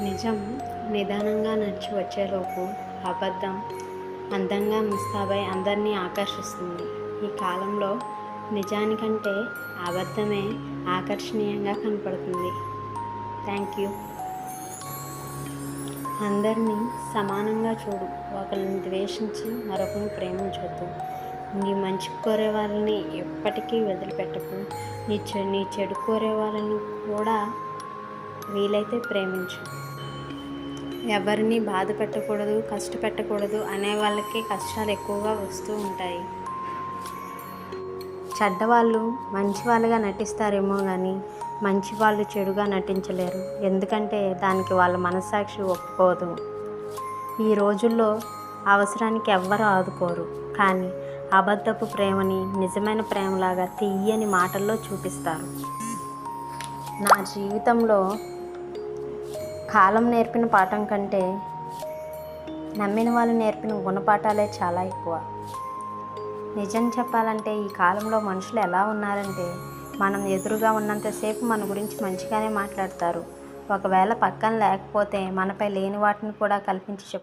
నిజం నిదానంగా నడిచి వచ్చేలోపు అబద్ధం అందంగా ముస్తాబై అందరినీ ఆకర్షిస్తుంది. ఈ కాలంలో నిజానికంటే అబద్ధమే ఆకర్షణీయంగా కనపడుతుంది. Thank you. అందరినీ సమానంగా చూడు. ఒకరిని ద్వేషించి మరొకరిని ప్రేమించొద్దు. నీ మంచి కోరే వాళ్ళని ఎప్పటికీ వదిలిపెట్టకు. నీ చె నీ చెడు కోరే వాళ్ళని కూడా వీలైతే ప్రేమించు. ఎవరిని బాధ పెట్టకూడదు కష్టపెట్టకూడదు అనే వాళ్ళకి కష్టాలు ఎక్కువగా వస్తూ ఉంటాయి. చెడ్డవాళ్ళు మంచి వాళ్ళుగా నటిస్తారేమో కానీ మంచి వాళ్ళు చెడుగా నటించలేరు. ఎందుకంటే దానికి వాళ్ళ మనస్సాక్షి ఒప్పుకోదు. ఈ రోజుల్లో అవసరానికి ఎవ్వరూ ఆదుకోరు. కానీ అబద్ధపు ప్రేమని నిజమైన ప్రేమలాగా తీయని మాటల్లో చూపిస్తారు. నా జీవితంలో కాలం నేర్పిన పాఠం కంటే నమ్మిన వాళ్ళు నేర్పిన గుణపాఠాలే చాలా ఎక్కువ. నిజం చెప్పాలంటే ఈ కాలంలో మనుషులు ఎలా ఉన్నారంటే మనం ఎదురుగా ఉన్నంతసేపు మన గురించి మంచిగానే మాట్లాడతారు. ఒకవేళ పక్కన లేకపోతే మనపై లేని వాటిని కూడా కల్పించి చెప్